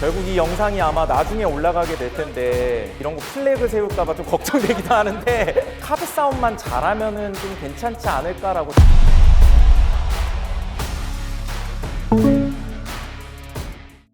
결국 이 영상이 아마 나중에 올라가게 될 텐데 이런 거 플래그 세울까봐 좀 걱정되기도 하는데 카드 싸움만 잘하면은 좀 괜찮지 않을까라고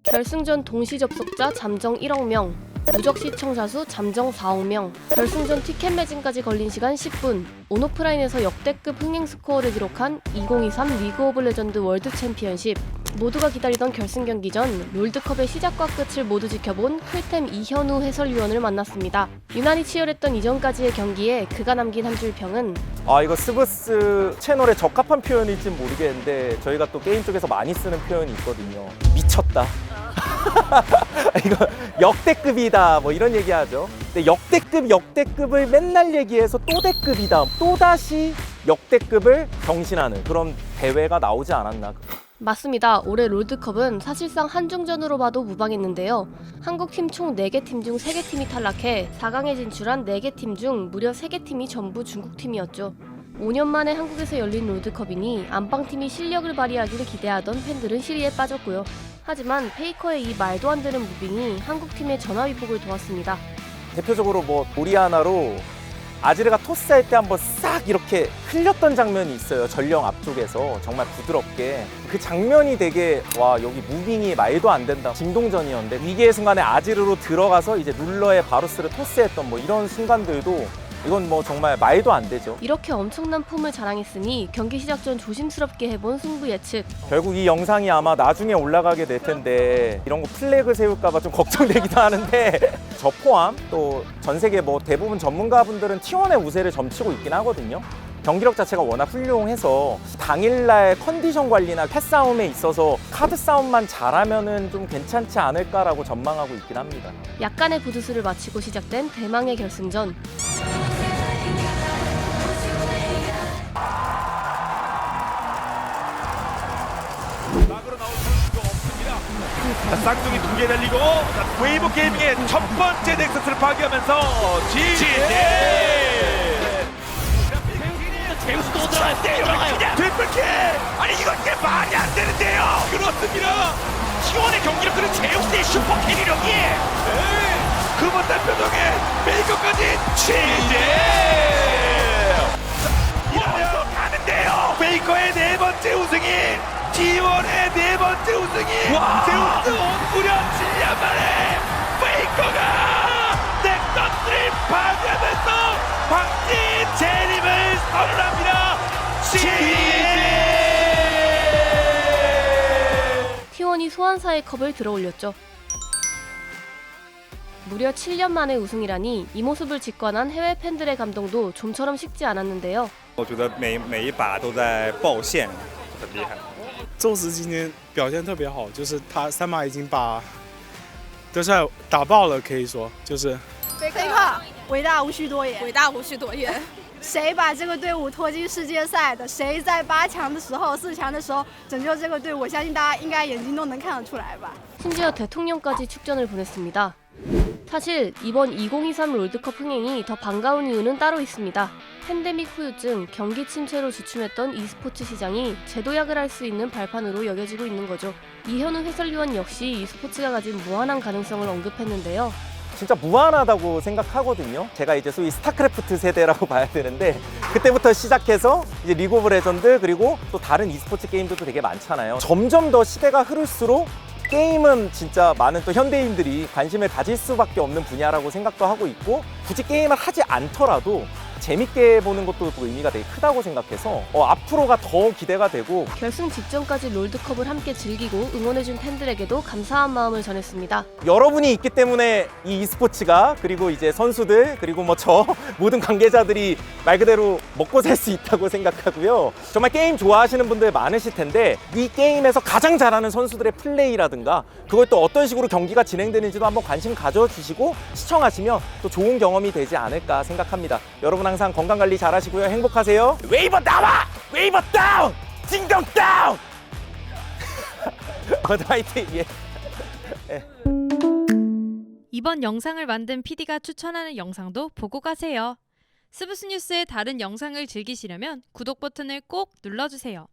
결승전 동시 접속자 잠정 1억 명, 누적 시청자 수 잠정 4억 명, 결승전 티켓 매진까지 걸린 시간 10분, 온오프라인에서 역대급 흥행 스코어를 기록한 2023 리그 오브 레전드 월드 챔피언십. 모두가 기다리던 결승 경기 전 롤드컵의 시작과 끝을 모두 지켜본 클템 이현우 해설위원을 만났습니다. 유난히 치열했던 이전까지의 경기에 그가 남긴 한 줄 평은 아 이거 스브스 채널에 적합한 표현일진 모르겠는데 저희가 또 게임 쪽에서 많이 쓰는 표현이 있거든요 미쳤다 이거 역대급이다 뭐 이런 얘기하죠 근데 역대급 역대급을 맨날 얘기해서 또 대급이다 또 다시 역대급을 경신하는 그런 대회가 나오지 않았나 맞습니다. 올해 롤드컵은 사실상 한중전으로 봐도 무방했는데요. 한국 팀 총 4개 팀 중 3개 팀이 탈락해 4강에 진출한 4개 팀 중 무려 3개 팀이 전부 중국 팀이었죠. 5년 만에 한국에서 열린 롤드컵이니 안방팀이 실력을 발휘하기를 기대하던 팬들은 시리에 빠졌고요. 하지만 페이커의 이 말도 안 되는 무빙이 한국팀의 전화위복을 도왔습니다. 대표적으로 뭐 오리아나로 아지르가 토스할 때 한번 싹 이렇게 흘렸던 장면이 있어요. 전령 앞쪽에서 정말 부드럽게 그 장면이 되게 와 여기 무빙이 말도 안 된다. 진동전이었는데 위기의 순간에 아지르로 들어가서 이제 룰러의 바루스를 토스했던 뭐 이런 순간들도 이건 뭐 정말 말도 안 되죠. 이렇게 엄청난 폼을 자랑했으니 경기 시작 전 조심스럽게 해본 승부 예측. 결국 이 영상이 아마 나중에 올라가게 될 텐데 이런 거 플래그 세울까봐 좀 걱정되기도 하는데 저 포함 또 전 세계 뭐 대부분 전문가분들은 T1의 우세를 점치고 있긴 하거든요. 경기력 자체가 워낙 훌륭해서 당일날 컨디션 관리나 패싸움에 있어서 카드 싸움만 잘하면은 좀 괜찮지 않을까라고 전망하고 있긴 합니다. 약간의 부두수를 마치고 시작된 대망의 결승전. 자, 쌍둥이 두개 달리고 자, 웨이브 게이밍의 첫 번째 넥서스를 파괴하면서 지제 제우스 또 들어갔대요. 트리플킬! 아니 이건 이게 말이 안 되는데요. 그렇습니다. T1의 경기력들은 제우스의 슈퍼 캐리력이 네. 그번 달표동에 메이커까지 지제 베이커의 네 번째 우승이 T1의 네 번째 우승이 제우스 무려 7년 만에 베이커가 넥서스를 파괴하면서 황제 재림을 선언합니다. 지제 T1이 소환사의 컵을 들어올렸죠. 무려 7년 만의 우승이라니 이 모습을 직관한 해외 팬들의 감동도 좀처럼 식지 않았는데요. 我觉得每每一把都在爆线，很厉害。宙斯今天表现特别好，就是他三把已经把德帅打爆了，可以说就是贝克伟大无需多言，伟大无需多言。谁把这个队伍拖进世界赛的？谁在八强的时候、四强的时候拯救这个队伍？我相信大家应该眼睛都能看得出来吧。 심지어 대통령까지 축전을 보냈습니다. 사실 이번 2023 롤드컵 흥행이 더 반가운 이유는 따로 있습니다. 팬데믹 후유증, 경기 침체로 주춤했던 e스포츠 시장이 재도약을 할 수 있는 발판으로 여겨지고 있는 거죠. 이현우 해설위원 역시 e스포츠가 가진 무한한 가능성을 언급했는데요. 진짜 무한하다고 생각하거든요. 제가 이제 소위 스타크래프트 세대라고 봐야 되는데 그때부터 시작해서 이제 리그 오브 레전드 그리고 또 다른 e스포츠 게임들도 되게 많잖아요. 점점 더 시대가 흐를수록 게임은 진짜 많은 또 현대인들이 관심을 가질 수밖에 없는 분야라고 생각도 하고 있고 굳이 게임을 하지 않더라도 재밌게 보는 것도 또 의미가 되게 크다고 생각해서 어, 앞으로가 더 기대가 되고 결승 직전까지 롤드컵을 함께 즐기고 응원해준 팬들에게도 감사한 마음을 전했습니다. 여러분이 있기 때문에 이 e스포츠가 그리고 이제 선수들 그리고 뭐 저 모든 관계자들이 말 그대로 먹고 살 수 있다고 생각하고요. 정말 게임 좋아하시는 분들 많으실 텐데 이 게임에서 가장 잘하는 선수들의 플레이라든가 그걸 또 어떤 식으로 경기가 진행되는지도 한번 관심 가져주시고 시청하시면 또 좋은 경험이 되지 않을까 생각합니다. 여러분 항상 건강 관리 잘 하시고요. 행복하세요. 웨이버 나와! 웨이버 다운! 징동 다운! 어, 화이팅! 예. 이번 영상을 만든 PD가 추천하는 영상도 보고 가세요. 스브스 뉴스의 다른 영상을 즐기시려면 구독 버튼을 꼭 눌러주세요.